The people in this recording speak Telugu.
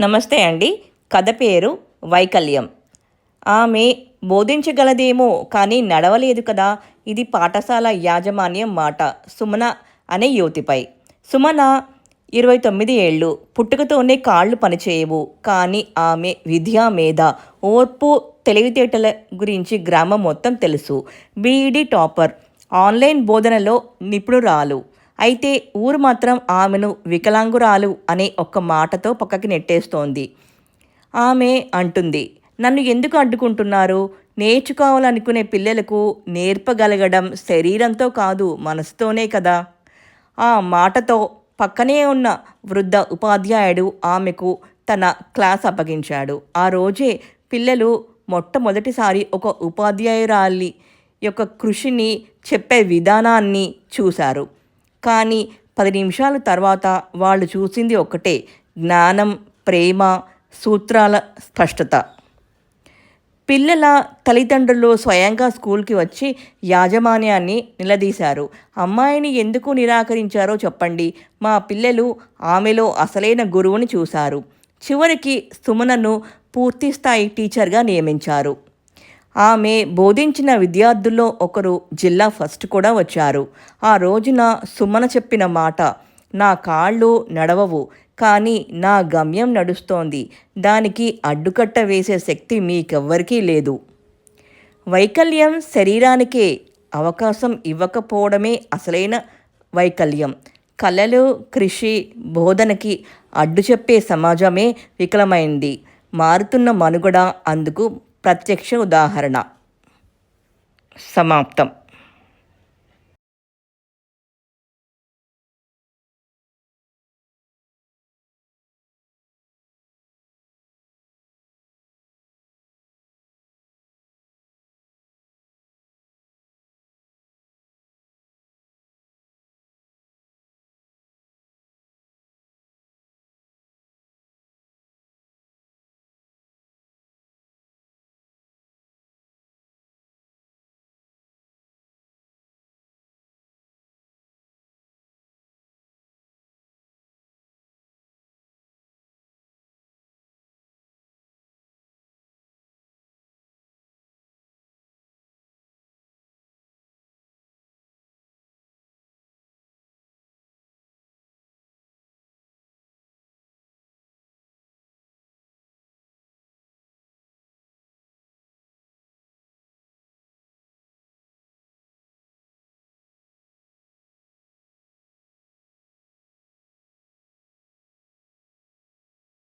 నమస్తే అండి. కథ పేరు వైకల్యం. ఆమె బోధించగలదేమో కానీ నడవలేదు కదా. ఇది పాఠశాల యాజమాన్యం మాట. సుమన అనే యువతిపై. సుమన ఇరవై తొమ్మిది ఏళ్ళు. పుట్టుకతోనే కాళ్ళు పనిచేయవు. కానీ ఆమె విద్యా మేధ ఓర్పు తెలివితేటల గురించి గ్రామం మొత్తం తెలుసు. BEd topper. ఆన్లైన్ బోధనలో నిపుణురాలు. అయితే ఊరు మాత్రం ఆమెను వికలాంగురాలు అనే ఒక్క మాటతో పక్కకి నెట్టేస్తోంది. ఆమె అంటుంది నన్ను ఎందుకు అడ్డుకుంటున్నారు? నేర్చుకోవాలనుకునే పిల్లలకు నేర్పగలగడం శరీరంతో కాదు మనసుతోనే కదా. ఆ మాటతో పక్కనే ఉన్న వృద్ధ ఉపాధ్యాయుడు ఆమెకు తన క్లాస్ అప్పగించాడు. ఆ రోజే పిల్లలు మొట్టమొదటిసారి ఒక ఉపాధ్యాయురాలి యొక్క కృషిని చెప్పే విధానాన్ని చూశారు. కానీ పది నిమిషాల తర్వాత వాళ్ళు చూసింది ఒక్కటే. జ్ఞానం ప్రేమ సూత్రాల స్పష్టత. పిల్లల తల్లిదండ్రులు స్వయంగా స్కూల్కి వచ్చి యాజమాన్యాన్ని నిలదీశారు. అమ్మాయిని ఎందుకు నిరాకరించారో చెప్పండి. మా పిల్లలు ఆమెలో అసలైన గురువుని చూశారు. చివరికి సుమనను పూర్తిస్థాయి టీచర్గా నియమించారు. ఆమె బోధించిన విద్యార్థుల్లో ఒకరు జిల్లా ఫస్ట్ కూడా వచ్చారు. ఆ రోజున సుమన చెప్పిన మాట నా కాళ్ళు నడవవు కానీ నా గమ్యం నడుస్తోంది. దానికి అడ్డుకట్ట వేసే శక్తి మీకెవ్వరికీ లేదు. వైకల్యం శరీరానికే అవకాశం ఇవ్వకపోవడమే అసలైన వైకల్యం. కళలు కృషి బోధనకి అడ్డు చెప్పే సమాజమే వికలమైంది. మారుతున్న మనుగడ అందుకు ప్రత్యక్ష ఉదాహరణ. సమాప్తం.